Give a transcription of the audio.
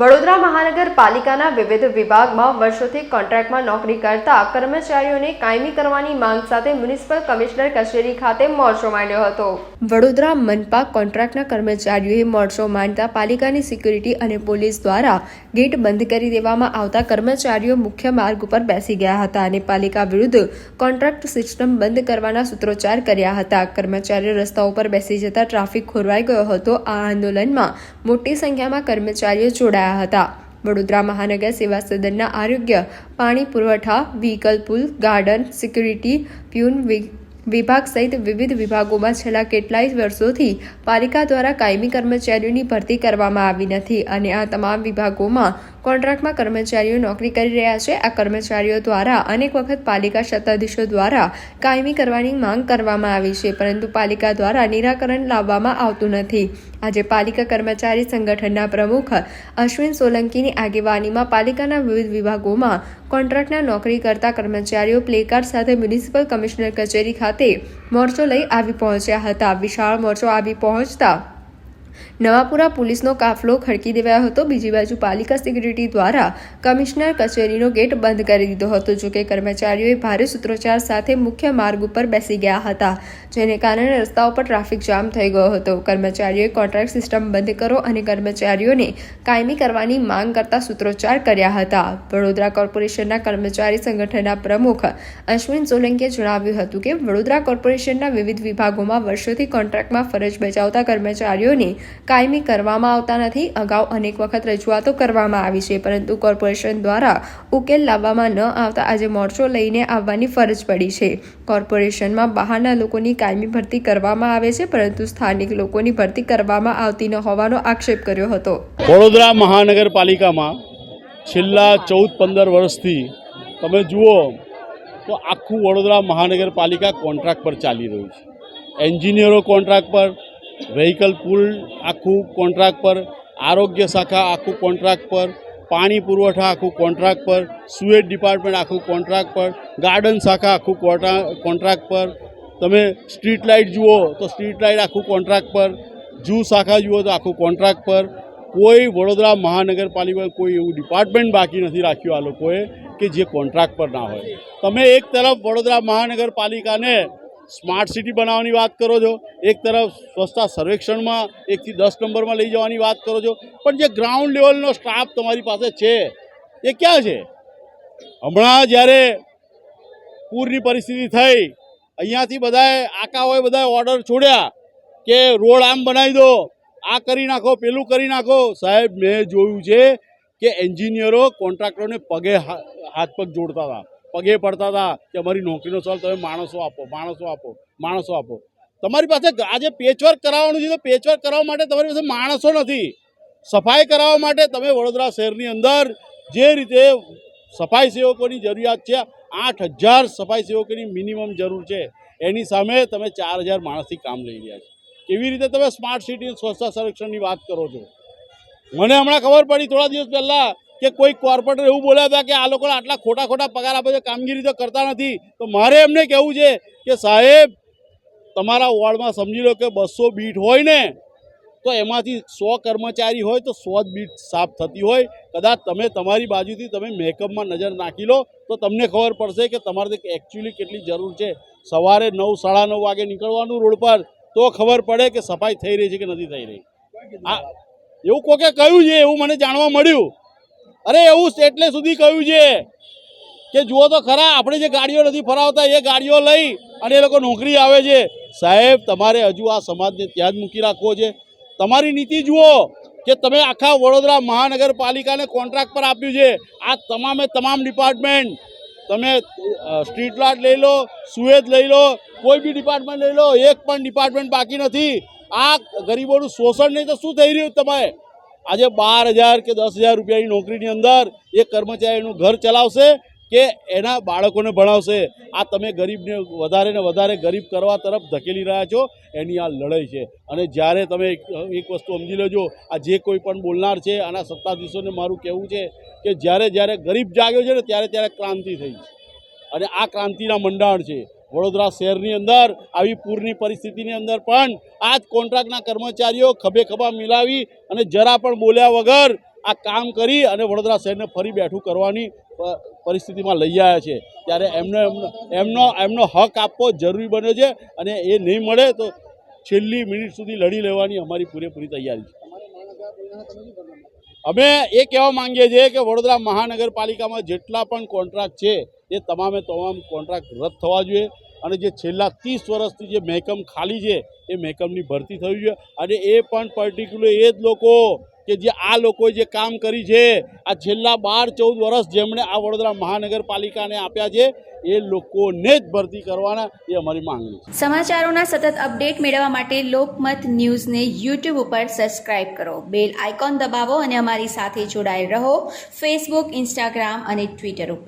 વડોદરા મહાનગરપાલિકાના વિવિધ વિભાગમાં વર્ષોથી કોન્ટ્રાક્ટમાં નોકરી કરતા કર્મચારીઓને કાયમી કરવાની માંગ સાથે મ્યુનિસિપલ કમિશનર કચેરી ખાતે મોરચો માંડ્યો હતો. વડોદરા મનપા કોન્ટ્રાક્ટના કર્મચારીઓએ મોરચો માંડતા પાલિકાની સિક્યુરિટી અને પોલીસ દ્વારા ગેટ બંધ કરી દેવામાં આવતા કર્મચારીઓ મુખ્ય માર્ગ ઉપર બેસી ગયા હતા અને પાલિકા વિરુદ્ધ કોન્ટ્રાક્ટ સિસ્ટમ બંધ કરવાના સૂત્રોચ્ચાર કર્યા હતા. કર્મચારીઓ રસ્તા ઉપર બેસી જતા ટ્રાફિક ખોરવાઈ ગયો હતો. આ આંદોલનમાં મોટી સંખ્યામાં કર્મચારીઓ જોડાયા હતા. વડોદરા મહાનગર સેવા સદનના આરોગ્ય, પાણી પુરવઠા vehicle pool garden security peon વિભાગ સહિત વિવિધ વિભાગોમાં છેલ્લા કેટલાય વર્ષોથી પાલિકા દ્વારા કાયમી કર્મચારીઓની ભરતી કરવામાં આવી નથી અને આ તમામ વિભાગોમાં કોન્ટ્રાક્ટમાં કર્મચારીઓ નોકરી કરી રહ્યા છે. આ કર્મચારીઓ દ્વારા અનેક વખત પાલિકા સત્તાધીશો દ્વારા કાયમી કરવાની માંગ કરવામાં આવી છે, પરંતુ પાલિકા દ્વારા નિરાકરણ લાવવામાં આવતું નથી. આજે પાલિકા કર્મચારી સંગઠનના પ્રમુખ અશ્વિન સોલંકીની આગેવાનીમાં પાલિકાના વિવિધ વિભાગોમાં કોન્ટ્રાક્ટના નોકરી કરતા કર્મચારીઓ પ્લેકાર્ડ સાથે મ્યુનિસિપલ કમિશનર કચેરી ખાતે મોરચો લઈ આવી પહોંચ્યા હતા. વિશાળ મોરચો આવી પહોંચતા નવાપુરા પોલીસનો કાફલો ખડકી દેવાયો હતો. બીજી બાજુ પાલિકા સિક્યુરિટી દ્વારા કમિશનર કચેરીનો ગેટ બંધ કરી દીધો હતો જોકે કર્મચારીઓએ ભારે સૂત્રોચ્ચાર સાથે મુખ્ય માર્ગ ઉપર બેસી ગયા હતા, જેને કારણે રસ્તા પર ટ્રાફિક જામ થઈ ગયો હતો. કર્મચારીઓએ કોન્ટ્રાક્ટ સિસ્ટમ બંધ કરો અને કર્મચારીઓને કાયમી કરવાની માંગ કરતા સૂત્રોચ્ચાર કર્યા હતા. વડોદરા કોર્પોરેશનના કર્મચારી સંગઠનના પ્રમુખ અશ્વિન સોલંકીએ જણાવ્યું હતું કે, વડોદરા કોર્પોરેશનના વિવિધ વિભાગોમાં વર્ષોથી કોન્ટ્રાક્ટમાં ફરજ બજાવતા કર્મચારીઓને કાયમી કરવામાં આવતા નથી. અગાઉ અનેક વખત રજૂઆતો કરવામાં આવી છે, પરંતુ કોર્પોરેશન દ્વારા ઉકેલ લાવવામાં ન આવતા આજે મોરચો લઈને આવવાની ફરજ પડી છે. કોર્પોરેશનમાં બહારના લોકોની કાયમી ભરતી કરવામાં આવે છે, પરંતુ સ્થાનિક લોકોની ભરતી કરવામાં આવતી ન હોવાનો આક્ષેપ કર્યો હતો. વડોદરા મહાનગરપાલિકામાં છેલ્લા ચૌદ પંદર વર્ષથી તમે જુઓ તો આખું વડોદરા મહાનગરપાલિકા કોન્ટ્રાક્ટ પર ચાલી રહ્યું છે. એન્જિનિયરો કોન્ટ્રાક્ટ પર વ્હીકલ પુલ, આખું કોન્ટ્રાક્ટ પર, આરોગ્ય શાખા આખું કોન્ટ્રાક્ટ પર, પાણી પુરવઠા આખું કોન્ટ્રાક્ટ પર, સુએજ ડિપાર્ટમેન્ટ આખું કોન્ટ્રાક્ટ પર, ગાર્ડન શાખા આખું કોન્ટ્રા- કોન્ટ્રાક્ટ પર. તમે સ્ટ્રીટ લાઇટ જુઓ તો સ્ટ્રીટ લાઇટ આખું કોન્ટ્રાક્ટ પર, જૂ શાખા જુઓ તો આખું કોન્ટ્રાક્ટ પર. કોઈ વડોદરા મહાનગરપાલિકા કોઈ એવું ડિપાર્ટમેન્ટ બાકી નથી રાખ્યું આ લોકોએ કે જે કોન્ટ્રાક્ટ પર ના હોય. તમે એક તરફ વડોદરા મહાનગરપાલિકાને સ્માર્ટ સિટી બનાવવાની વાત કરો છો, એક તરફ સ્વચ્છતા સર્વેક્ષણમાં, એકથી દસ નંબરમાં લઈ જવાની વાત કરો છો, પણ જે ગ્રાઉન્ડ લેવલનો સ્ટાફ તમારી પાસે છે, એ ક્યાં છે? હમણાં જ્યારે પૂરની પરિસ્થિતિ થઈ, અહીંયાથી બધાએ, આકાઓએ બધાએ ઓર્ડર છોડ્યા કે રોડ આમ બનાવી દો, આ કરી નાખો, પેલું કરી નાખો. સાહેબ, મેં જોયું છે કે એન્જિનિયરો કોન્ટ્રાક્ટરોને પગે હાથ પગ જોડતા હતા. પગે પડતા હતા કે અમારી નોકરીનો સવાલ તમે માણસો આપો માણસો આપો માણસો આપો. તમારી પાસે આજે પેચવર્ક કરાવવાનું છે તો પેચવર્ક કરાવવા માટે તમારી પાસે માણસો નથી. સફાઈ કરાવવા માટે તમે વડોદરા શહેરની અંદર જે રીતે સફાઈ સેવકોની જરૂરિયાત છે, આઠ હજાર સફાઈ સેવકોની મિનિમમ જરૂર છે. એની સામે તમે ચાર હજાર માણસથી કામ લઈ રહ્યા છો. કેવી રીતે તમે સ્માર્ટ સિટી સ્વચ્છતા સંરક્ષણની વાત કરો છો? મને હમણાં ખબર પડી થોડા દિવસ પહેલાં કે કોઈ કોર્પોરેટર એવું બોલ્યા હતા કે આ લોકોને આટલા ખોટા ખોટા પગાર આપે છે, કામગીરી તો કરતા નથી. તો મારે એમને કહેવું છે કે સાહેબ, તમારા વોર્ડમાં સમજી લો કે બસો બીટ હોય ને, તો એમાંથી સો કર્મચારી હોય તો સો જ બીટ સાફ થતી હોય. કદાચ તમે તમારી બાજુથી તમે મેકઅપમાં નજર નાખી લો, તો તમને ખબર પડશે કે તમારે એકચ્યુઅલી કેટલી જરૂર છે. સવારે નવ, સાડા નવ વાગે નીકળવાનું રોડ પર, તો ખબર પડે કે સફાઈ થઈ રહી છે કે નથી થઈ રહી. આ, એવું કોકે કહ્યું છે? એવું મને જાણવા મળ્યું. અરે એવું એટલે સુધી કહ્યું છે કે જુઓ તો ખરા, આપણે જે ગાડીઓ નથી ફરાવતા, એ ગાડીઓ લઈ અને એ લોકો નોકરી આવે છે. સાહેબ, તમારે હજુ આ સમાજને ત્યાં જ મૂકી રાખવો છે. તમારી નીતિ જુઓ કે તમે આખા વડોદરા મહાનગરપાલિકાને કોન્ટ્રાક્ટ પર આપ્યું છે. આ તમામે તમામ ડિપાર્ટમેન્ટ તમે સ્ટ્રીટ લાઇટ લઈ લો સુએજ લઈ લો, કોઈ બી ડિપાર્ટમેન્ટ લઈ લો, એક પણ ડિપાર્ટમેન્ટ બાકી નથી. આ ગરીબોનું શોષણ નહીં તો શું થઈ રહ્યું તમે આજે બાર હજાર કે દસ હજાર રૂપિયાની નોકરીની અંદર એ કર્મચારીનું ઘર ચલાવશે કે એના બાળકોને ભણાવશે? આ તમે ગરીબને વધારે ને વધારે ગરીબ કરવા તરફ ધકેલી રહ્યા છો, એની આ લડાઈ છે. અને જ્યારે તમે એક વસ્તુ સમજી લેજો, આ જે કોઈ પણ બોલનાર છે, આના સત્તાધીશોને મારું કહેવું છે કે જ્યારે જ્યારે ગરીબ જાગ્યો છે ને, ત્યારે ત્યારે ક્રાંતિ થઈ છે. અને આ ક્રાંતિના મંડાણ છે. વડોદરા શહેરની અંદર, આવી પૂરની પરિસ્થિતિની અંદર પણ આ જ કોન્ટ્રાક્ટના કર્મચારીઓ ખભે ખભા મિલાવી અને જરા પણ બોલ્યા વગર આ કામ કરી અને વડોદરા શહેરને ફરી બેઠું કરવાની પરિસ્થિતિમાં લઈ આવ્યા છે. ત્યારે એમને, એમનો એમનો હક આપવો જરૂરી બન્યો છે અને એ નહીં મળે તો છેલ્લી મિનિટ સુધી લડી લેવાની અમારી પૂરેપૂરી તૈયારી છે. અમે એ કહેવા માંગીએ છીએ કે વડોદરા મહાનગરપાલિકામાં જેટલા પણ કોન્ટ્રાક્ટ છે, એ તમામે તમામ કોન્ટ્રાક્ટ રદ થવા જોઈએ. અને જે છેલ્લા ત્રીસ વર્ષથી જે મહેકમ ખાલી છે, એ મહેકમની ભરતી થવી જોઈએ. અને એ પણ પર્ટિક્યુલર એ જ લોકો કે જે આ લોકોએ જે કામ કરી છે, આ છેલ્લા બાર, ચૌદ વર્ષ જેમણે આ વડોદરા મહાનગરપાલિકાને આપ્યા છે, એ લોકોને જ ભરતી કરવાના એ અમારી માંગણી સમાચારોના સતત અપડેટ મેળવવા માટે લોકમત ન્યૂઝને યુટ્યુબ ઉપર સબસ્ક્રાઇબ કરો. બેલ આઇકોન દબાવો અને અમારી સાથે જોડાયેલ રહો ફેસબુક, ઇન્સ્ટાગ્રામ અને ટ્વિટર ઉપર.